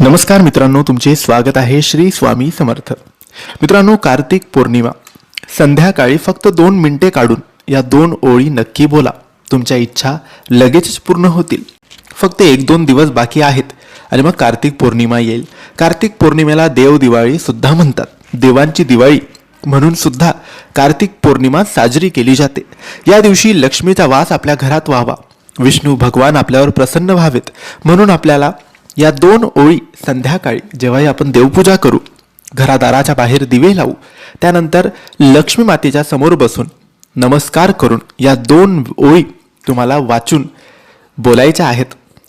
नमस्कार मित्रांनो तुमचे स्वागत आहे श्री स्वामी समर्थ. मित्रांनो कार्तिक पौर्णिमा. संध्याकाळी फक्त दोन मिनिटे काढून या दोन ओळी नक्की बोला. तुमच्या इच्छा लगेचच पूर्ण होतील. फक्त एक दोन दिवस बाकी आहेत आणि मग कार्तिक पौर्णिमा येईल. कार्तिक पौर्णिमेला देव दिवाळी सुद्धा म्हणतात. देवांची दिवाळी म्हणून सुद्धा कार्तिक पौर्णिमा साजरी केली जाते. या दिवशी लक्ष्मीचा वास आपल्या घरात व्हावा. विष्णू भगवान आपल्यावर प्रसन्न व्हावेत. म्हणून आपल्याला या दोन ओळी संध्याकाळी जेव्हाही आपण देवपूजा करू घरादाराच्या बाहेर दिवे लावू त्यानंतर लक्ष्मी मातेच्या समोर बसून नमस्कार करून या दोन ओळी तुम्हाला वाचून बोलायच्या आहेत.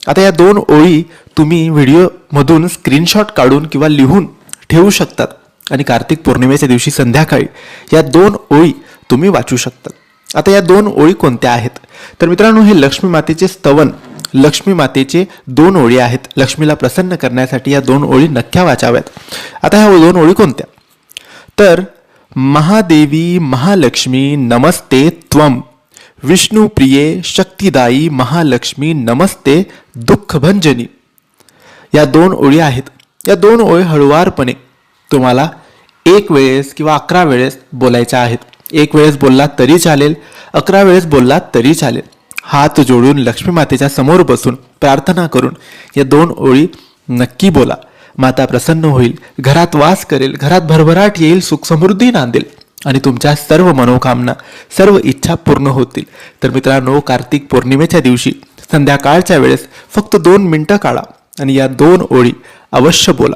आता या दोन ओळी तुम्ही व्हिडिओमधून स्क्रीनशॉट काढून किंवा लिहून ठेवू शकतात आणि कार्तिक पौर्णिमेच्या दिवशी संध्याकाळी या दोन ओळी तुम्ही वाचू शकतात. आता या दोन ओळी कोणत्या आहेत? तर मित्रांनो हे लक्ष्मी मातेचे स्तवन लक्ष्मी मातेचे दोन ओळी आहेत. लक्ष्मीला प्रसन्न करण्यासाठी या दोन ओळी नक्क्या वाचाव्यात. आता ह्या दोन ओळी कोणत्या? तर महादेवी महालक्ष्मी नमस्ते त्वम विष्णुप्रिये शक्तिदायी महालक्ष्मी नमस्ते दुःखभंजनी. या दोन ओळी आहेत. या दोन ओळी हळुवारपणे तुम्हाला एक वेळेस किंवा अकरा वेळेस बोलायच्या आहेत. एक वेळेस बोललात तरी चालेल अकरा वेळेस बोललात तरी चालेल. हात जोडून लक्ष्मी मातेच्या समोर बसून प्रार्थना करून या दोन ओळी नक्की बोला. माता प्रसन्न होईल घरात वास करेल घरात भरभराट येईल सुख समृद्धी नांदेल. आणि तुमच्या सर्व मनोकामना सर्व इच्छा पूर्ण होतील. तर मित्रांनो कार्तिक पौर्णिमेच्या दिवशी संध्याकाळच्या वेळेस फक्त दोन मिनटं काढा आणि या दोन ओळी अवश्य बोला.